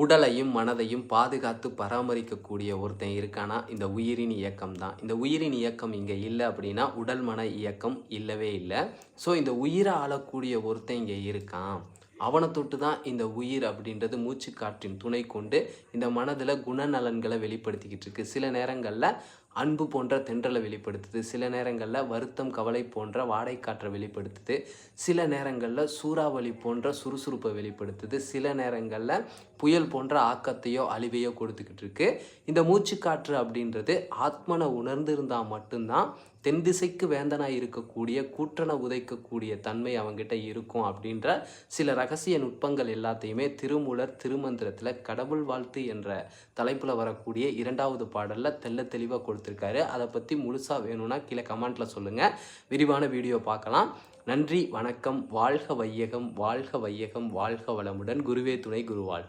உடலையும் மனதையும் பாதுகாத்து பராமரிக்கக்கூடிய ஒருத்தன் இருக்கானா? இந்த உயிரின் இயக்கம் தான். இந்த உயிரின் இயக்கம் இங்கே இல்லை அப்படின்னா உடல் மன இயக்கம் இல்லவே இல்லை. ஸோ இந்த உயிரை ஆளக்கூடிய ஒருத்தன் இங்கே இருக்கான். அவனை தொட்டு தான் இந்த உயிர் அப்படின்றது மூச்சு காற்றின் துணை கொண்டு இந்த மனதில் குணநலன்களை வெளிப்படுத்திக்கிட்டு இருக்கு. சில நேரங்களில் அன்பு போன்ற தென்றலை வெளிப்படுத்துது. சில நேரங்களில் வருத்தம் கவலை போன்ற வாடைக்காற்றை வெளிப்படுத்துது. சில நேரங்களில் சூறாவளி போன்ற சுறுசுறுப்பை வெளிப்படுத்துது. சில நேரங்களில் புயல் போன்ற ஆக்கத்தையோ அழிவையோ கொடுத்துக்கிட்டு இருக்கு. இந்த மூச்சுக்காற்று அப்படின்றது ஆத்மனை உணர்ந்திருந்தால் மட்டும்தான் தென் திசைக்கு வேந்தனாக இருக்கக்கூடிய கூற்றனை உதைக்கக்கூடிய தன்மை அவங்ககிட்ட இருக்கும் அப்படின்ற சில ரகசிய நுட்பங்கள் எல்லாத்தையுமே திருமூலர் திருமந்திரத்தில் கடவுள் வாழ்த்து என்ற தலைப்பில் வரக்கூடிய இரண்டாவது பாடலில் தெள்ள தெளிவாக கொடுத்துருக்காரு. அதை பற்றி முழுசாக வேணும்னா கீழே கமெண்ட்டில் சொல்லுங்கள் விரிவான வீடியோ பார்க்கலாம். நன்றி வணக்கம் வாழ்க வையகம் வாழ்க வையகம் வாழ்க வளமுடன். குருவே துணை குருவாள்